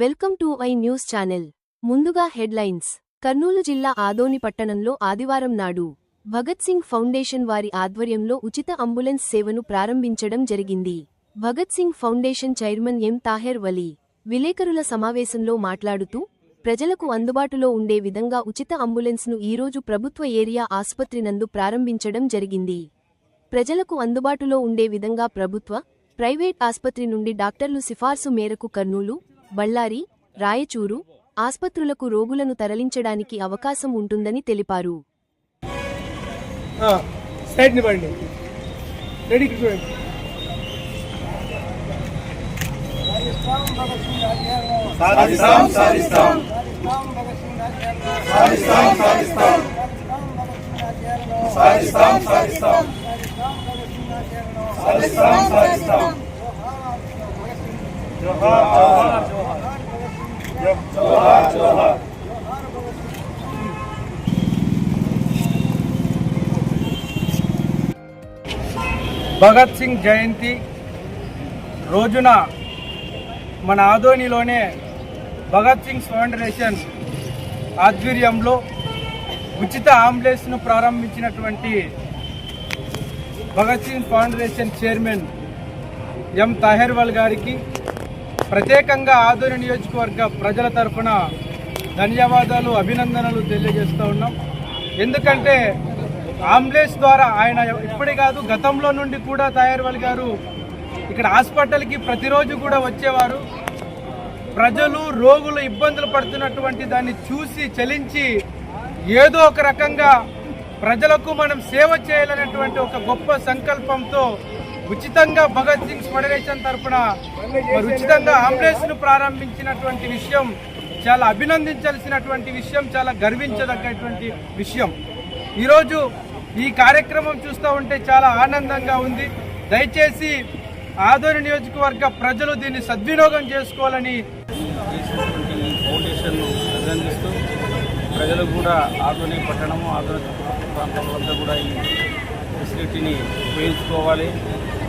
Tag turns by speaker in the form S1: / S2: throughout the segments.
S1: Welcome to I news channel. ముందుగా headlines. Kurnool జిల్లా ఆదోని పట్టణంలో ఆదివారం నాడు భగత్ సింగ్ ఫౌండేషన్ వారి ఆధ్వర్యంలో ఉచిత అంబులెన్స్ సేవను ప్రారంభించడం జరిగింది. Bhagat Singh foundation chairman M Taher Wali విలేకరుల సమావేశంలో మాట్లాడుతూ ప్రజలకు అందుబాటులో ఉండే విధంగా ఉచిత అంబులెన్స్ను ఈరోజు ప్రభుత్వ ఏరియా ఆసుపత్రి నందు ప్రారంభించడం జరిగింది. ప్రజలకు అందుబాటులో ఉండే విధంగా ప్రభుత్వ ప్రైవేట్ ఆస్పత్రి నుండి డాక్టర్లు సిఫార్సు మేరకు కర్నూలు బళ్ళారి రాయచూరు ఆస్పత్రులకు రోగులను తరలించడానికి అవకాశం ఉంటుందని తెలిపారు.
S2: సాధిస్తాం సాధిస్తాం. సాధిస్తాం సాధిస్తాం సాధిస్తాం సాధిస్తాం సాధిస్తాం సాధిస్తాం జోహార్ జోహార్ జోహార్
S3: భగత్ సింగ్ జయంతి రోజున మన ఆదోనిలోనే భగత్ సింగ్ ఫౌండేషన్ ఆధ్వర్యంలో ఉచిత అంబులెన్స్ను ప్రారంభించినటువంటి Bhagat Singh foundation chairman M Taherwal గారికి ప్రత్యేకంగా ఆదోని నియోజకవర్గ ప్రజల తరఫున ధన్యవాదాలు అభినందనలు తెలియజేస్తూ ఉన్నాం. ఎందుకంటే అంబులెన్స్ ద్వారా ఆయన ఇప్పుడే కాదు గతంలో నుండి కూడా తాహెర్వాల్ గారు ఇక్కడ హాస్పిటల్కి ప్రతిరోజు కూడా వచ్చేవారు. ప్రజలు రోగులు ఇబ్బందులు పడుతున్నటువంటి దాన్ని చూసి చలించి ఏదో ఒక రకంగా ప్రజలకు మనం సేవ చేయాలనేటువంటి ఒక గొప్ప సంకల్పంతో ఉచితంగా భగత్ సింగ్ ఫెడరేషన్ తరఫున ఉచితంగా అంబులెన్స్ను ప్రారంభించినటువంటి విషయం చాలా అభినందించాల్సినటువంటి విషయం చాలా గర్వించదగ్గటువంటి విషయం. ఈరోజు ఈ కార్యక్రమం చూస్తూ ఉంటే చాలా ఆనందంగా ఉంది. దయచేసి ఆదోని నియోజకవర్గ ప్రజలు దీన్ని సద్వినియోగం చేసుకోవాలని
S4: ఈ ఫౌండేషన్ను అభినందిస్తూ ప్రజలు కూడా ఆధునిక పట్టణము ఆధునిక చుట్టుపక్కల ప్రాంతాలంతా కూడా ఈ ఫెసిలిటీని ఉపయోగించుకోవాలి.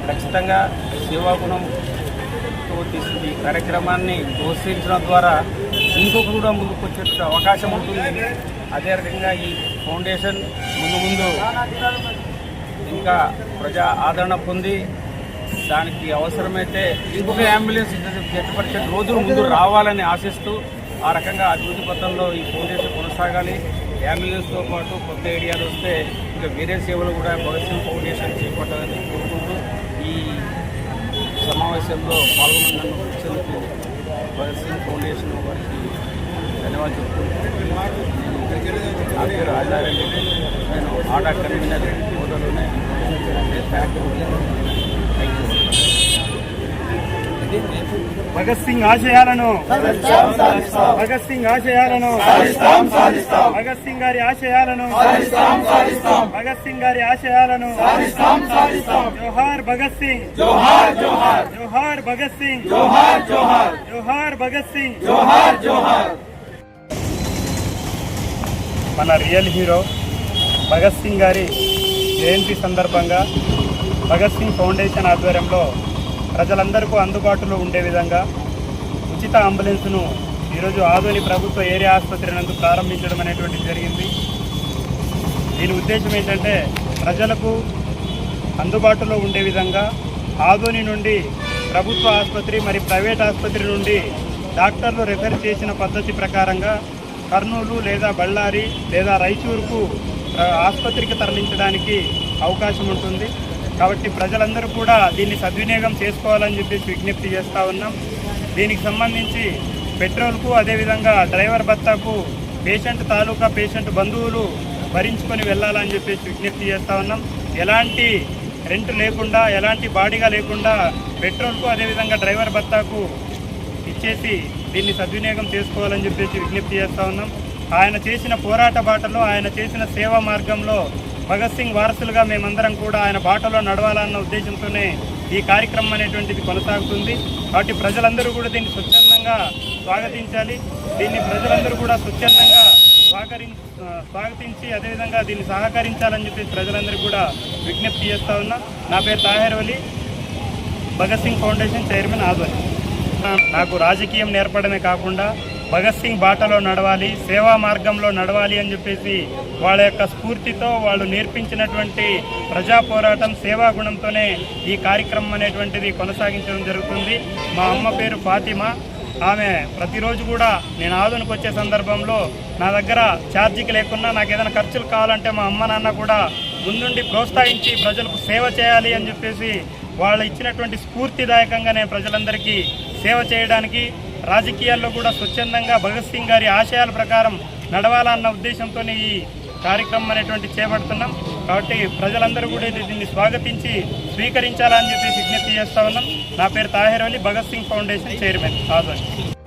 S4: ఖచ్చితంగా సేవాగుణంతో తీసుకుని ఈ కార్యక్రమాన్ని ప్రోత్సహించడం ద్వారా ఇంకొకరు కూడా ముందుకు వచ్చే అవకాశం ఉంటుంది. అదేవిధంగా ఈ ఫౌండేషన్ ముందు ముందు ఇంకా ప్రజా ఆదరణ పొంది దానికి అవసరమైతే ఇంకొక అంబులెన్స్ జతపరిచే రోజులు ముందు రావాలని ఆశిస్తూ ఆ రకంగా అభివృద్ధి పథంలో ఈ ఫౌండేషన్ కొనసాగాలి. అంబులెన్స్తో పాటు కొత్త ఏరియాలు వస్తే ఇంకా వేరే సేవలు కూడా భగత్ సింగ్ ఫౌండేషన్ చేపట్టాలని కోరుకుంటూ ఈ సమావేశంలో పాల్గొన్నందుకు వచ్చేందుకు భగత్ సింగ్ ఫౌండేషన్ వారికి ధన్యవాదాలు చెప్తున్నాను. నా పేరు నేను ఆడా కన్వీనర్ హోదాలోనే థ్యాంక్
S3: భగత్ సింగ్ ఆశయాలను భగత్ సింగ్ ఆశయాలను భగత్ సింగ్ గారి ఆశయాలను భగత్ సింగ్ గారి ఆశయాలను జోహార్ భగత్ సింగ్
S2: జోహార్ జోహార్
S3: జోహార్ భగత్ సింగ్
S2: జోహార్ జోహార్
S3: జోహార్ భగత్ సింగ్
S2: జోహార్ జోహార్
S3: మన రియల్ హీరో భగత్ సింగ్ గారి జయంతి సందర్భంగా భగత్ సింగ్ ఫౌండేషన్ ఆధ్వర్యంలో ప్రజలందరికీ అందుబాటులో ఉండే విధంగా ఉచిత అంబులెన్స్ను ఈరోజు ఆదోని ప్రభుత్వ ఏరియా ఆసుపత్రి నందు ప్రారంభించడం అనేటువంటిది జరిగింది. దీని ఉద్దేశం ఏంటంటే ప్రజలకు అందుబాటులో ఉండే విధంగా ఆదోని నుండి ప్రభుత్వ ఆసుపత్రి మరి ప్రైవేట్ ఆసుపత్రి నుండి డాక్టర్లు రెఫర్ చేసిన పద్ధతి ప్రకారంగా కర్నూలు లేదా బళ్ళారి లేదా రైచూరుకు ఆసుపత్రికి తరలించడానికి అవకాశం ఉంటుంది. కాబట్టి ప్రజలందరూ కూడా దీన్ని సద్వినియోగం చేసుకోవాలని చెప్పేసి విజ్ఞప్తి చేస్తూ ఉన్నాం. దీనికి సంబంధించి పెట్రోల్కు అదేవిధంగా డ్రైవర్ భత్తాకు పేషెంట్ తాలూకా పేషెంట్ బంధువులు భరించుకొని వెళ్ళాలని చెప్పేసి విజ్ఞప్తి చేస్తూ ఉన్నాం. ఎలాంటి రెంట్ లేకుండా ఎలాంటి బాడీగా లేకుండా పెట్రోల్కు అదేవిధంగా డ్రైవర్ భత్తాకు ఇచ్చేసి దీన్ని సద్వినియోగం చేసుకోవాలని చెప్పేసి విజ్ఞప్తి చేస్తూ ఉన్నాం. ఆయన చేసిన పోరాట బాటలో ఆయన చేసిన సేవా మార్గంలో భగత్ సింగ్ వారసులుగా మేమందరం కూడా ఆయన బాటలో నడవాలన్న ఉద్దేశంతోనే ఈ కార్యక్రమం అనేటువంటిది కొనసాగుతుంది. కాబట్టి ప్రజలందరూ కూడా దీన్ని స్వచ్ఛందంగా స్వాగతించాలి. దీన్ని ప్రజలందరూ కూడా స్వచ్ఛందంగా స్వాగరి స్వాగతించి అదేవిధంగా దీన్ని సహకరించాలని చెప్పి ప్రజలందరికీ కూడా విజ్ఞప్తి చేస్తా ఉన్నా. నా పేరు తాహేర్ అలీ భగత్ సింగ్ ఫౌండేషన్ చైర్మన్ ఆధ్వర్యం నాకు రాజకీయం నేర్పడమే కాకుండా భగత్ సింగ్ బాటలో నడవాలి సేవా మార్గంలో నడవాలి అని చెప్పేసి వాళ్ళ యొక్క స్ఫూర్తితో వాళ్ళు నేర్పించినటువంటి ప్రజా పోరాటం సేవా గుణంతోనే ఈ కార్యక్రమం అనేటువంటిది కొనసాగించడం జరుగుతుంది. మా అమ్మ పేరు ఫాతిమా. ఆమె ప్రతిరోజు కూడా నేను ఆదునికి వచ్చే సందర్భంలో నా దగ్గర ఛార్జీకి లేకున్నా నాకు ఏదైనా ఖర్చులు కావాలంటే మా అమ్మ నాన్న కూడా ముందుండి ప్రోత్సహించి ప్రజలకు సేవ చేయాలి అని చెప్పేసి వాళ్ళు ఇచ్చినటువంటి స్ఫూర్తిదాయకంగా నేను ప్రజలందరికీ సేవ చేయడానికి రాజకీయాల్లో కూడా స్వచ్ఛందంగా భగత్ సింగ్ గారి ఆశయాల ప్రకారం నడవాలన్న ఉద్దేశంతో ఈ కార్యక్రమం అనేటువంటి చేపడుతున్నాం. కాబట్టి ప్రజలందరూ కూడా దీన్ని స్వాగతించి స్వీకరించాలని చెప్పి విజ్ఞప్తి చేస్తా ఉన్నాం. నా పేరు తాహిర్ అలీ భగత్ సింగ్ ఫౌండేషన్ చైర్మన్. ఆధ్వర్యం